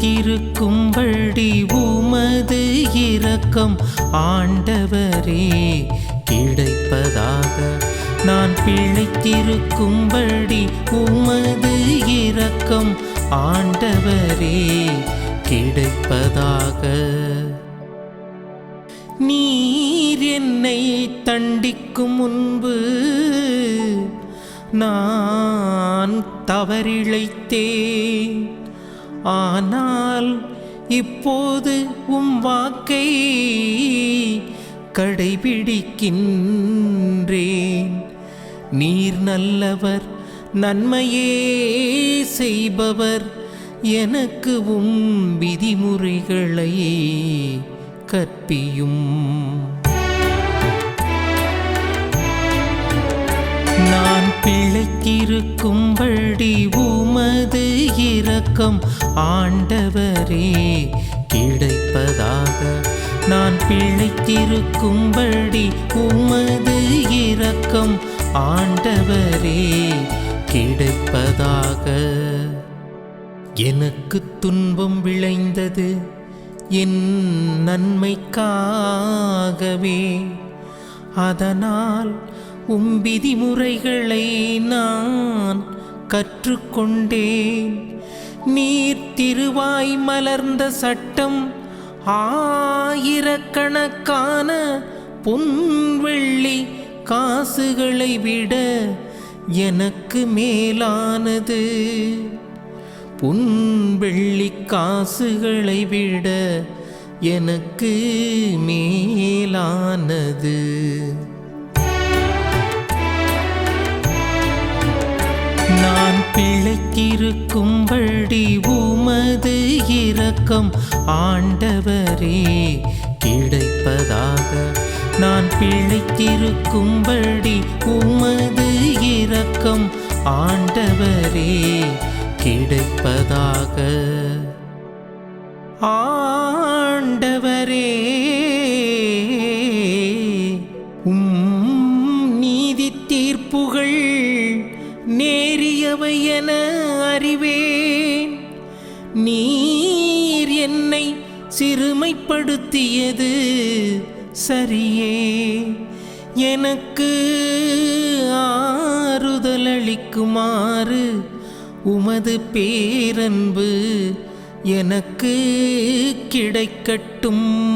நான் உமது இரக்கம் ஆண்டவரே கிடைப்பதாக. நான் பிழைத்திருக்கும்படி உமது இரக்கம் ஆண்டவரே கிடைப்பதாக. நீர் என்னை தண்டிக்கும் முன்பு நான் தவறிழைத்தேன். ஆனால் இப்போது உம் வாக்கை கடைபிடிக்கின்றேன். நீர் நல்லவர் நன்மையே செய்பவர் எனக்கு உம் விதிமுறைகளை கற்பியும். நான் பிழைத்திருக்கும்படி உமது இரக்கம். ஆண்டவரே கிடைப்பதாக. நான் பிழைத்திருக்கும்படி உமது இரக்கம். ஆண்டவரே கிடைப்பதாக. எனக்கு துன்பம் விளைந்தது. என் நன்மைக்காகவே. அதனால் உம் விதிமுறைகளை நான் கற்றுக்கொண்டேன். நீர் திருவாய் மலர்ந்த சட்டம் ஆயிரக்கணக்கான பொன்வெள்ளி காசுகளை விட எனக்கு மேலானது. புன்வெள்ளி காசுகளை விட எனக்கு மே பிழைத்திருக்கும்படி உமது இரக்கம். ஆண்டவரே கிடைப்பதாக. நான் பிழைத்திருக்கும்படி உமது இரக்கம். ஆண்டவரே கிடைப்பதாக. ஆண்டவரே உம் நீதி தீர்ப்புகள் நேரியவை என நீர் என்னை சிறுமைப்படுத்தியது. சரியே எனக்கு ஆறுதல் அளிக்குமாறு உமது பேரன்பு எனக்கு கிடைக்கட்டும்.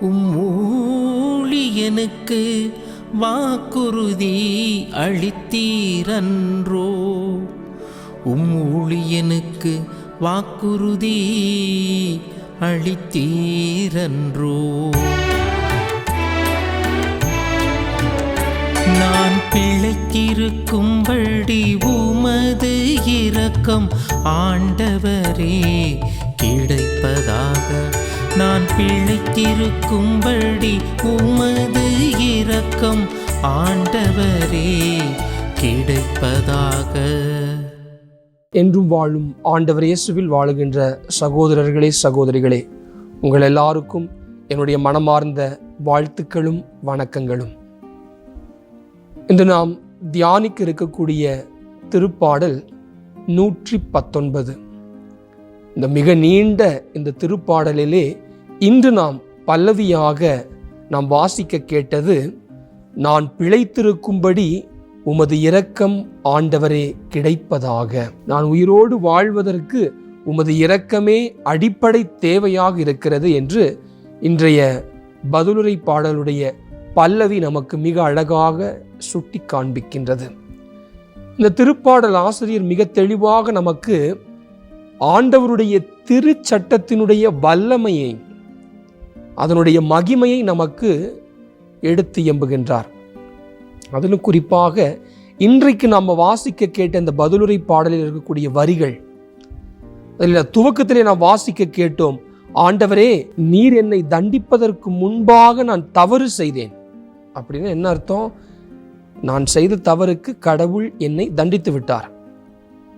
உம்மூழியனுக்கு வாக்குறுதி அளித்தீரன்றோ. உம் ஊழியனுக்கு வாக்குறுதி அளித்தீரன்றோ. நான் பிழைத்திருக்கும்படி உமது இரக்கம் ஆண்டவரே கிடைப்பதாக. நான் பிழைத்திருக்கும்படி உமது இரக்கம் ஆண்டவரே கிடைப்பதாக. என்றும் வாழும் ஆண்டவர் இயேசுவில் வாழுகின்ற சகோதரர்களே சகோதரிகளே உங்கள் எல்லாருக்கும் என்னுடைய மனமார்ந்த வாழ்த்துக்களும் வணக்கங்களும். இன்று நாம் தியானிக்க இருக்கக்கூடிய திருப்பாடல் நூற்றி பத்தொன்பது இந்த மிக நீண்ட இந்த திருப்பாடலிலே இன்று நாம் பல்லவியாக நாம் வாசிக்க கேட்டது நான் பிழைத்திருக்கும்படி உமது இரக்கம் ஆண்டவரே கிடைப்பதாக. நான் உயிரோடு வாழ்வதற்கு உமது இரக்கமே அடிப்படை தேவையாக இருக்கிறது என்று இன்றைய பதிலுரை பாடலுடைய பல்லவி நமக்கு மிக அழகாக சுட்டி காண்பிக்கின்றது. இந்த திருப்பாடல் ஆசிரியர் மிக தெளிவாக நமக்கு ஆண்டவருடைய திருச்சட்டத்தினுடைய வல்லமையை அதனுடைய மகிமையை நமக்கு எடுத்து எம்புகின்றார். அதிலும் குறிப்பாக இன்றைக்கு நாம் வாசிக்க கேட்ட இந்த பதிலுரை பாடலில் இருக்கக்கூடிய வரிகள். அதில் துவக்கத்திலே நாம் வாசிக்க கேட்டோம் ஆண்டவரே நீர் என்னை தண்டிப்பதற்கு முன்பாக நான் தவறு செய்தேன். அப்படின்னு என்ன அர்த்தம்? நான் செய்த தவறுக்கு கடவுள் என்னை தண்டித்து விட்டார்.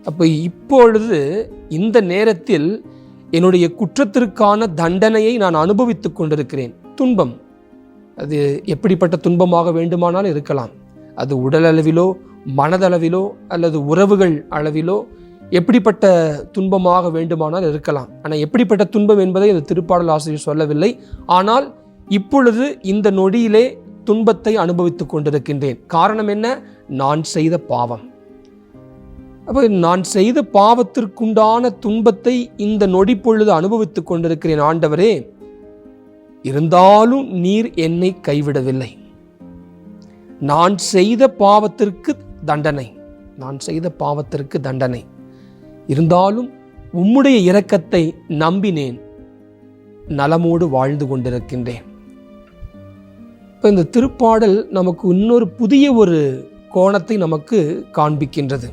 அப்போ இப்பொழுது இந்த நேரத்தில் என்னுடைய குற்றத்திற்கான தண்டனையை நான் அனுபவித்துக் கொண்டிருக்கிறேன். துன்பம். அது எப்படிப்பட்ட துன்பமாக வேண்டுமானாலும் இருக்கலாம். அது உடல் அளவிலோ மனதளவிலோ அல்லது உறவுகள் அளவிலோ எப்படிப்பட்ட துன்பமாக வேண்டுமானால் இருக்கலாம். ஆனால் எப்படிப்பட்ட துன்பம் என்பதை இந்த திருப்பாடல் ஆசிரியர் சொல்லவில்லை. ஆனால் இப்பொழுது இந்த நொடியிலே துன்பத்தை அனுபவித்துக் கொண்டிருக்கின்றேன். காரணம் என்ன? நான் செய்த பாவம். அப்போ நான் செய்த பாவத்திற்குண்டான துன்பத்தை இந்த நொடி பொழுது அனுபவித்துக் கொண்டிருக்கிறேன் ஆண்டவரே. இருந்தாலும் நீர் என்னை கைவிடவில்லை. நான் செய்த பாவத்திற்கு தண்டனை. நான் செய்த பாவத்திற்கு தண்டனை. இருந்தாலும் உம்முடைய இரக்கத்தை நம்பினேன். நலமோடு வாழ்ந்து கொண்டிருக்கின்றேன். இப்போ இந்த திருப்பாடல் நமக்கு இன்னொரு புதிய ஒரு கோணத்தை நமக்கு காண்பிக்கின்றது.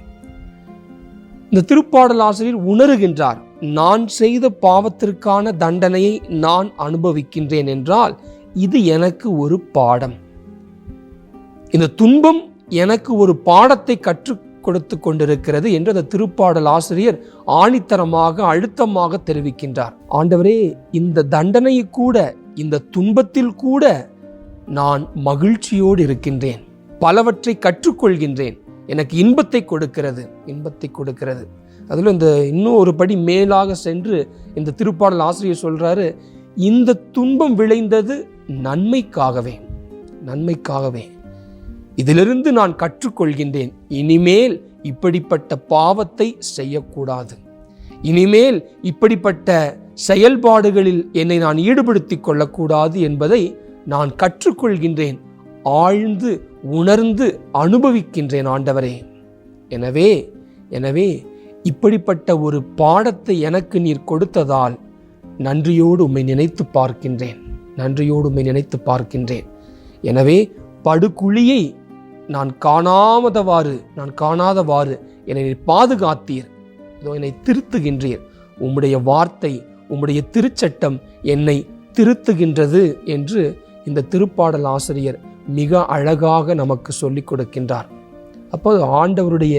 இந்த திருப்பாடல் ஆசிரியர் உணருகின்றார் நான் செய்த பாவத்திற்கான தண்டனையை நான் அனுபவிக்கின்றேன் என்றால் இது எனக்கு ஒரு பாடம். இந்த துன்பம் எனக்கு ஒரு பாடத்தை கற்றுக் கொடுத்து கொண்டிருக்கிறது என்று அந்த திருப்பாடல் ஆசிரியர் ஆணித்தரமாக அழுத்தமாக தெரிவிக்கின்றார். ஆண்டவரே இந்த தண்டனை கூட இந்த துன்பத்தில் கூட நான் மகிழ்ச்சியோடு இருக்கின்றேன். பலவற்றை கற்றுக்கொள்கின்றேன். எனக்கு இன்பத்தை கொடுக்கிறது இன்பத்தை கொடுக்கிறது. அதில் இந்த இன்னும் ஒரு படி மேலாக சென்று இந்த திருப்பாடல் ஆசிரியர் சொல்றாரு இந்த துன்பம் விளைந்தது நன்மைக்காகவே நன்மைக்காகவே. இதிலிருந்து நான் கற்றுக்கொள்கின்றேன் இனிமேல் இப்படிப்பட்ட பாவத்தை செய்யக்கூடாது. இனிமேல் இப்படிப்பட்ட செயல்பாடுகளில் என்னை நான் ஈடுபடுத்திக் கொள்ளக்கூடாது என்பதை நான் கற்றுக்கொள்கின்றேன் ஆழ்ந்து உணர்ந்து அனுபவிக்கின்றேன் ஆண்டவரே. எனவே எனவே இப்படிப்பட்ட ஒரு பாடத்தை எனக்கு நீர் கொடுத்ததால் நன்றியோடு உம்மை நினைத்து பார்க்கின்றேன் நன்றியோடு உம்மை நினைத்து பார்க்கின்றேன். எனவே படுகுழியை நான் காணாமதவாறு நான் காணாதவாறு என்னை பாதுகாத்தீர். இதோ என்னை திருத்துகின்றீர். உம்முடைய வார்த்தை உம்முடைய திருச்சட்டம் என்னை திருத்துகின்றது என்று இந்த திருப்பாடல் ஆசிரியர் மிக அழகாக நமக்கு சொல்லிக் கொடுக்கின்றார். அப்போது ஆண்டவருடைய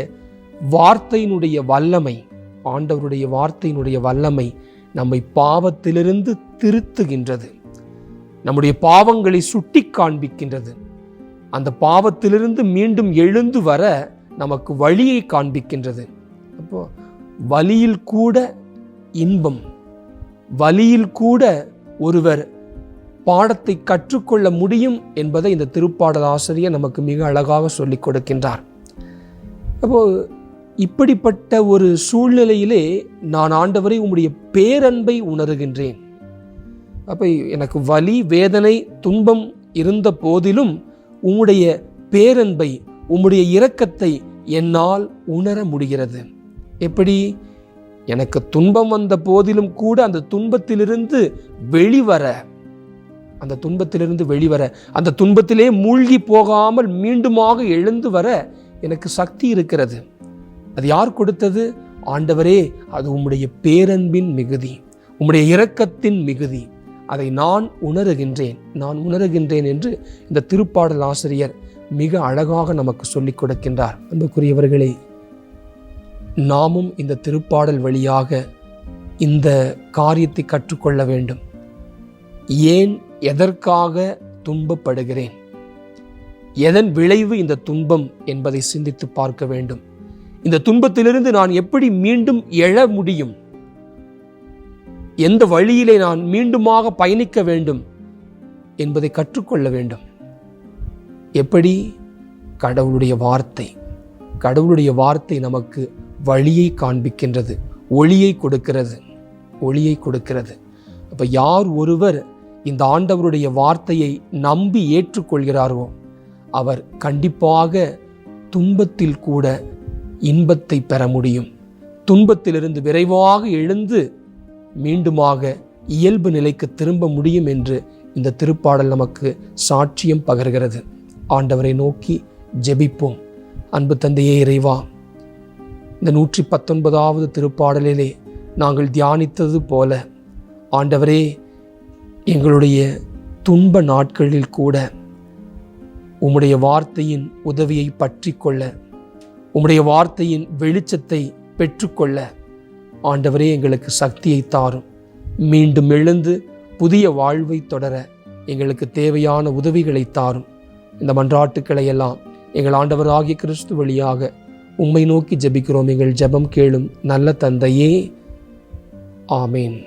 வார்த்தையினுடைய வல்லமை ஆண்டவருடைய வார்த்தையினுடைய வல்லமை நம்மை பாவத்திலிருந்து திருத்துகின்றது. நம்முடைய பாவங்களை சுட்டி காண்பிக்கின்றது அந்த பாவத்திலிருந்து மீண்டும் எழுந்து வர நமக்கு வழியை காண்பிக்கின்றது. அப்போ வலியில் கூட இன்பம் வலியில் கூட ஒருவர் பாடத்தை கற்றுக்கொள்ள முடியும் என்பதை இந்த திருப்பாடல் ஆசிரியர் நமக்கு மிக அழகாக சொல்லிக் கொடுக்கின்றார். அப்போ இப்படிப்பட்ட ஒரு சூழ்நிலையிலே நான் ஆண்டவரை உம்முடைய பேரன்பை உணர்கின்றேன். அப்போ எனக்கு வலி வேதனை துன்பம் இருந்த போதிலும் உம்முடைய பேரன்பை உம்முடைய இரக்கத்தை என்னால் உணர முடிகிறது. எப்படி? எனக்கு துன்பம் வந்த போதிலும் கூட அந்த துன்பத்திலிருந்து வெளிவர அந்த துன்பத்திலிருந்து வெளிவர அந்த துன்பத்திலே மூழ்கி போகாமல் மீண்டுமாக எழுந்து வர எனக்கு சக்தி இருக்கிறது. அது யார் கொடுத்தது? ஆண்டவரே அது உம்முடைய பேரன்பின் மிகுதி உம்முடைய இரக்கத்தின் மிகுதி. அதை நான் உணருகின்றேன். நான் உணருகின்றேன் என்று இந்த திருப்பாடல் ஆசிரியர் மிக அழகாக நமக்கு சொல்லிக் கொடுக்கின்றார். அன்புக்குரியவர்களே நாமும் இந்த திருப்பாடல் வழியாக இந்த காரியத்தை கற்றுக்கொள்ள வேண்டும். ஏன் எதற்காக துன்பப்படுகிறேன்? எதன் விளைவு இந்த துன்பம் என்பதை சிந்தித்து பார்க்க வேண்டும். இந்த துன்பத்திலிருந்து நான் எப்படி மீண்டும் எழ முடியும்? எந்த வழியிலே நான் மீண்டுமாக பயணிக்க வேண்டும் என்பதை கற்றுக்கொள்ள வேண்டும். எப்படி? கடவுளுடைய வார்த்தை. கடவுளுடைய வார்த்தை நமக்கு வழியை காண்பிக்கின்றது ஒளியை கொடுக்கிறது ஒளியை கொடுக்கிறது. அப்போ யார் ஒருவர் இந்த ஆண்டவருடைய வார்த்தையை நம்பி ஏற்றுக்கொள்கிறாரோ அவர் கண்டிப்பாக துன்பத்தில் கூட இன்பத்தை பெற முடியும். துன்பத்திலிருந்து விரைவாக எழுந்து மீண்டுமாக இயல்பு நிலைக்கு திரும்ப முடியும் என்று இந்த திருப்பாடல் நமக்கு சாட்சியம் பகர்கிறது. ஆண்டவரை நோக்கி ஜெபிப்போம். அன்பு தந்தையே இறைவா இந்த நூற்றி பத்தொன்பதாவது திருப்பாடலிலே நாங்கள் தியானித்தது போல ஆண்டவரே எங்களுடைய துன்ப நாட்களில் கூட உம்முடைய வார்த்தையின் உதவியை பற்றி கொள்ள உம்முடைய வார்த்தையின் வெளிச்சத்தை பெற்றுக்கொள்ள ஆண்டவரே எங்களுக்கு சக்தியை தாரும். மீண்டும் எழுந்து புதிய வாழ்வை தொடர எங்களுக்கு தேவையான உதவிகளை தாரும். இந்த மன்றாட்டுக்களை எல்லாம் எங்கள் ஆண்டவராகிய கிறிஸ்து வழியாக உம்மை நோக்கி ஜெபிக்கிறோம். எங்கள் ஜெபம் கேளும் நல்ல தந்தையே. ஆமேன்.